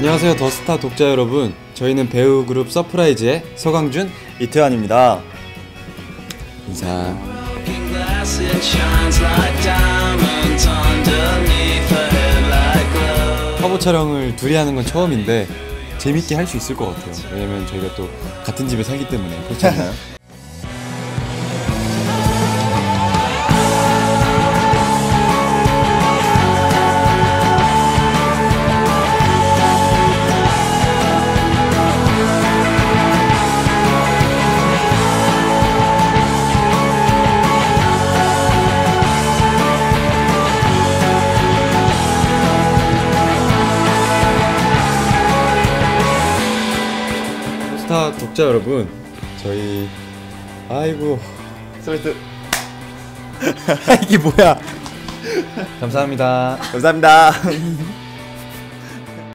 안녕하세요 더스타 독자 여러분 저희는 배우 그룹 서프라이즈의 서강준 이태환입니다. 인사 화보 촬영을 둘이 하는 건 처음인데 재밌게 할 수 있을 것 같아요 왜냐면 저희가 또 같은 집에 살기 때문에 그렇지 않나요? 스타 독자 여러분 저희 아이고. 스웨트. 이게 뭐야? 감사합니다. 감사합니다.